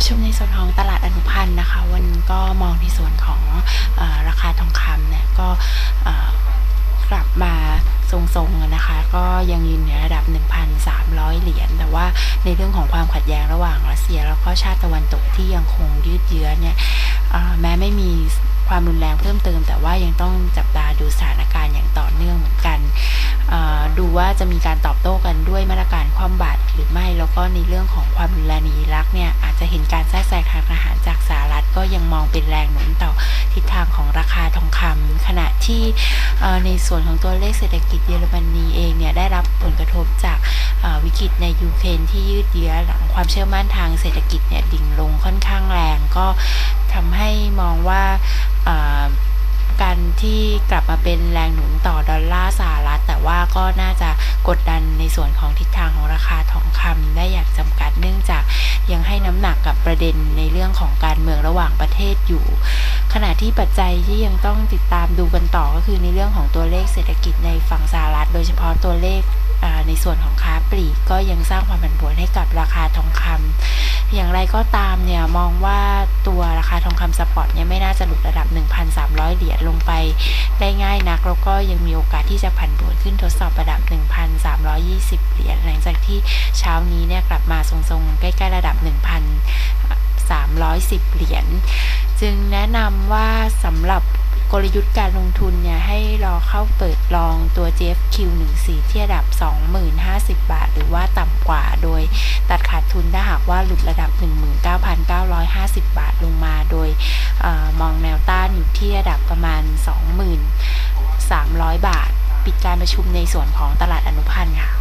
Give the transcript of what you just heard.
ประชุมในส่วนของตลาดอนุพันธ์นะคะ วันนี้ก็มองในส่วนของอราคาทองคำเนี่ยก็กลับมาทรงๆนะคะ ก็ยังยืนเหนือระดับ 1,300 เหรียญแต่ว่าในเรื่องของความขัดแย้งระหว่างรัสเซีย แล้วก็ชาติตะวันตกที่ยังคงยืดเยื้อเนี่ยแม้ไม่มีความรุนแรงเพิ่มเติม แต่ว่ายังต้องจับตาดูสถานการณ์อย่างต่อเนื่องเหมือนกัน เอ่อ ดูว่าจะมีการตอบโต้กันด้วยมาตรการคว่ำบาตรหรือไม่ แล้วก็ในเรื่องของความรุนแรงในอิรักเนี่ยอาจจะเห็นการแทรกแซงทางทหารจากสหรัฐก็ยังมองเป็นแรงหนุนต่อทิศทางของราคาทองคำขณะที่ในส่วนของตัวเลขเศรษฐกิจเยอรมนีเองเนี่ยได้รับผลกระทบจากวิกฤตในยูเครนที่ยืดเยื้อหลังความเชื่อมั่นทางเศรษฐกิจเนี่ยดิ่งลงค่อนข้างแรง ก็ทำให้มองว่าการที่กลับมาเป็นแรงหนุนต่อดอลลาร์สหรัฐ ว่าก็น่าจะกดดันในส่วนของทิศทางของราคาทองคำได้อย่างจำกัดเนื่องจากยังให้น้ำหนักกับประเด็นในเรื่องของการเมืองระหว่างประเทศอยู่ ขณะที่ปัจจัยที่ยังต้องติดตามดูกันต่อก็คือในเรื่องของตัวเลขเศรษฐกิจในฝั่งสหรัฐ โดยเฉพาะตัวเลขในส่วนของค้าปลีกก็ยังสร้างความผันผวนให้กับราคาทองคำอย่างไรก็ตามเนี่ยมองว่าตัวาคาทองคำสปอตเนี่ยไม่น่าจะหลุดระดับ 1,300 เหรียญลงไปได้ง่ายนัก แล้วก็ยังมีโอกาสที่จะผันผวนขึ้นทดสอบระดับ 1,320 เหรียญหลังจากที่เช้านี้เนี่ยกลับมาทรงๆ ใกล้ๆระดับ 1,310 เหรียญจึงแนะนำว่าสำหรับกลยุทธ์การลงทุนเนี่ยให้รอเข้าเปิดลองตัว JFQ14 ที่ระดับ 20,050 บาท หรือว่าต่ำกว่าโดยตัดขาดทุนถ้าหากว่าหลุดระดับ 19,950 บาทลง ที่ระดับประมาณ 23,000 บาท ปิดการประชุมในส่วนของตลาดอนุพันธ์ค่ะ